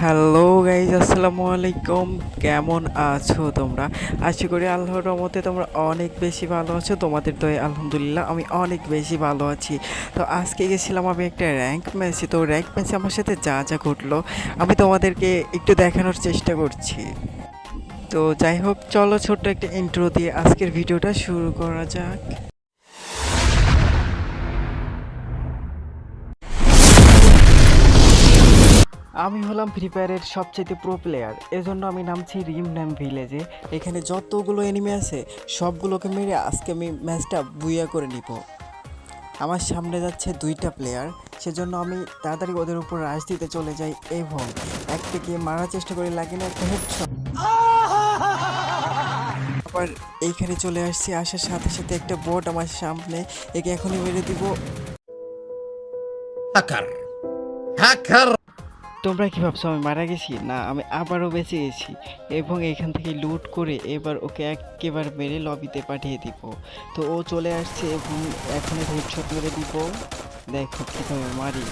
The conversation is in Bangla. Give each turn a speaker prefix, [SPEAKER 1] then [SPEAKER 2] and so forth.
[SPEAKER 1] হ্যালো গাইজ আসসালামু আলাইকুম। কেমন আছো তোমরা? আশা করি আল্লাহর রহমতে তোমরা অনেক বেশি ভালো আছো। তোমাদের তো আলহামদুলিল্লাহ, আমি অনেক বেশি ভালো আছি। তো আজকে গেছিলাম আমি একটা র্যাঙ্ক ম্যাচে। তো র্যাঙ্ক ম্যাচে আমার সাথে যা যা ঘটলো, আমি তোমাদেরকে একটু দেখানোর চেষ্টা করছি। তো যাই হোক, চলো ছোট্ট একটা ইন্ট্রো দিয়ে আজকের ভিডিওটা শুরু করা যাক। আমি হলাম ফ্রি ফায়ারের সবচেয়ে প্রো প্লেয়ার এজন্য আমি নামছি রিম নাম ভিলেজে এখানে যতগুলো এনিমি আছে, সবগুলোকে মেরে আজকে আমি ম্যাচটা বুইয়া করে নিব। আমার সামনে যাচ্ছে দুইটা প্লেয়ার সেজন্য আমি তাড়াতাড়ি ওদের উপর রাশ দিতে চলে যাই এবং একটা গিয়ে মারার চেষ্টা করি লাগে না, একটা আবার এইখানে চলে আসছি, আসার সাথে সাথে একটা বোট আমার সামনে, একে এখনই মেরে দিব।
[SPEAKER 2] Hacker. Hacker.
[SPEAKER 1] তোমরা কি ভাবছ, আমি মারা গেছি? না, আমি আবারও বেঁচে গেছি। এবং এখান থেকে লুট করে এবার ওকে একেবারে মেরে লবিতে পাঠিয়ে দিব। তো ও চলে আসছে এবং এখন হেডশট মেরে দিব। দেখো কীভাবে মারি।